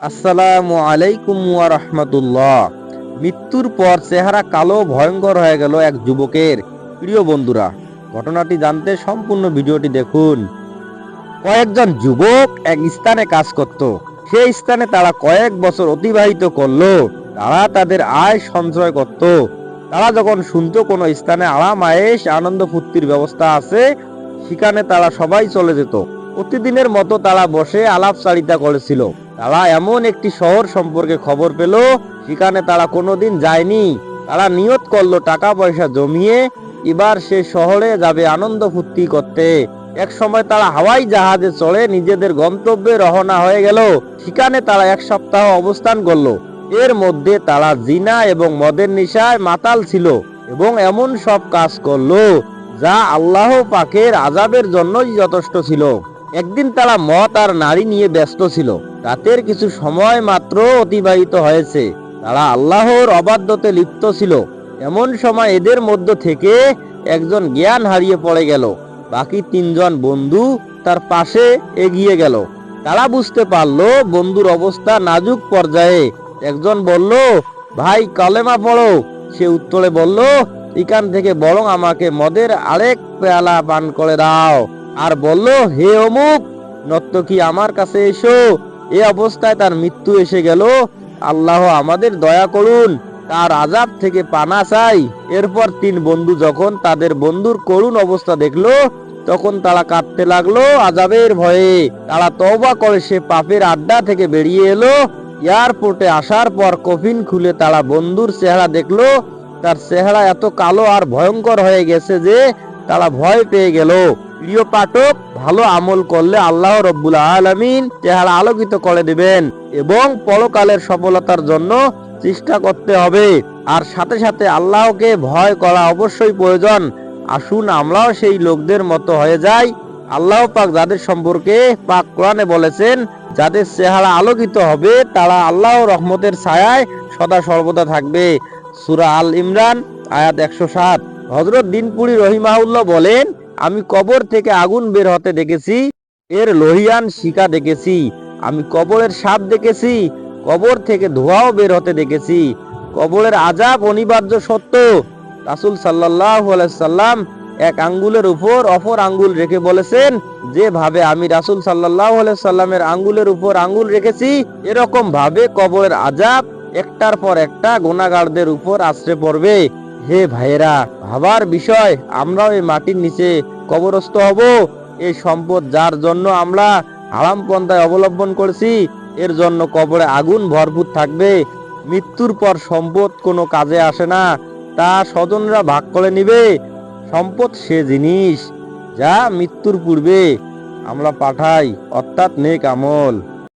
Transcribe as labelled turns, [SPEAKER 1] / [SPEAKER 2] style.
[SPEAKER 1] আসসালামু আলাইকুম ওয়া রাহমাতুল্লাহ। মৃত্যুর পর চেহারা কালো, ভয়ঙ্কর হয়ে গেল এক যুবকের। প্রিয় বন্ধুরা, ঘটনাটি জানতে সম্পূর্ণ ভিডিওটি দেখুন। কয়েকজন যুবক এক স্থানে কাজ করত। সেই স্থানে তারা কয়েক বছর অতিবাহিত করল। তারা তাদের আয় সঞ্চয় করত। তারা যখন শুনতো কোনো স্থানে আরাম আয়েস আনন্দ, ফুর্তির ব্যবস্থা আছে, সেখানে তারা সবাই চলে যেত। প্রতিদিনের মতো তারা বসে আলাপচারিতা করেছিল। তারা এমন একটি শহর সম্পর্কে খবর পেল সেখানে তারা কোনোদিন যায়নি। তারা নিয়ত করল টাকা পয়সা জমিয়ে, এবার সে শহরে যাবে আনন্দ ফুর্তি করতে। এক সময় তারা হাওয়াই জাহাজে চড়ে নিজেদের গন্তব্যে রওনা হয়ে গেল, সেখানে তারা এক সপ্তাহ অবস্থান করল। এর মধ্যে তারা জিনা এবং মদের নেশায় মাতাল ছিল এবং এমন সব কাজ করল, যা আল্লাহ পাকের আজাবের জন্যই যথেষ্ট ছিল। একদিন তারা মদ আর নারী নিয়ে ব্যস্ত ছিল। রাতের কিছু সময় মাত্র অতিবাহিত হয়েছে। তারা আল্লাহর অবাধ্যতে লিপ্ত ছিল। এমন সময় এদের মধ্য থেকে একজন জ্ঞান হারিয়ে পড়ে গেল। বাকি তিনজন বন্ধু তার পাশে এগিয়ে গেল। তারা বুঝতে পারল বন্ধুর অবস্থা নাজুক পর্যায়ে। একজন বলল, ভাই, কলেমা পড়ো। সে উত্তরে বলল, এখান থেকে বরং আমাকে মদের আরেক পেয়ালা পান করে দাও। আর বলল, হে অমুক নর্তকী আমার কাছে এসো? এ অবস্থায় তার মৃত্যু এসে গেল। আল্লাহ আমাদের দয়া করুন, তার আজাব থেকে পানা চাই। এরপর তিন বন্ধু যখন তাদের বন্ধুর করুণ অবস্থা দেখল, তখন তারা কাঁদতে লাগল আজাবের ভয়ে। তারা তওবা করে সে পাপের আড্ডা থেকে বেরিয়ে এলো। এয়ারপোর্টে আসার পর কফিন খুলে তারা বন্ধুর চেহারা দেখল। তার চেহারা এত কালো আর ভয়ঙ্কর হয়ে গেছে যে তারা ভয় পেয়ে গেল। প্রিয় পাঠক, ভালো আমল করলে আল্লাহ রব্বুল আলমিন চেহারা আলোকিত করে দিবেন এবং পরকালের সফলতার জন্য চেষ্টা করতে হবে। আর সাথে সাথে আল্লাহকে ভয় করা অবশ্যই প্রয়োজন। আসুন আমরাও সেই লোকদের মতো হয়ে যাই। আল্লাহ পাক যাদের সম্পর্কে পাক কোরআনে বলেছেন, যাদের চেহারা আলোকিত হবে, তারা আল্লাহ রহমতের ছায়ায় সদা সর্বদা থাকবে। সুরা আল ইমরান, আয়াত একশো সাত। হজরত দিনপুরি রহিমাউল্লাহ বলেন আমি কবর থেকে আগুন বের হতে দেখেছি, এর লোহিয়ান শিকা দেখেছি, আমি কবরের সাপ দেখেছি, কবর থেকে ধোঁয়াও বের হতে দেখেছি, কবরের আজাব অনিবার্য সত্য। রাসুল সাল্লাহ সাল্লাম এক আঙ্গুলের উপর অপর আঙ্গুল রেখে বলেছেন, যেভাবে আমি রাসুল সাল্লাহ সাল্লামের আঙ্গুলের উপর আঙ্গুল রেখেছি, এরকম ভাবে কবরের আজাব একটার পর একটা গোনাগারদের উপর আশ্রে পড়বে। হে ভাইয়েরা, ভাবার বিষয়, আমরাও এই মাটির নিচে কবরস্থ হব। এই সম্পদ যার জন্য আমরা আরাম পন্থায় অবলম্বন করেছি, এর জন্য কবরে আগুন ভরপুর থাকবে। মৃত্যুর পর সম্পদ কোনো কাজে আসে না, তা স্বজনরা ভাগ করে নিবে। সম্পদ সে জিনিস যা মৃত্যুর পূর্বে আমরা পাঠাই, অর্থাৎ নেক আমল।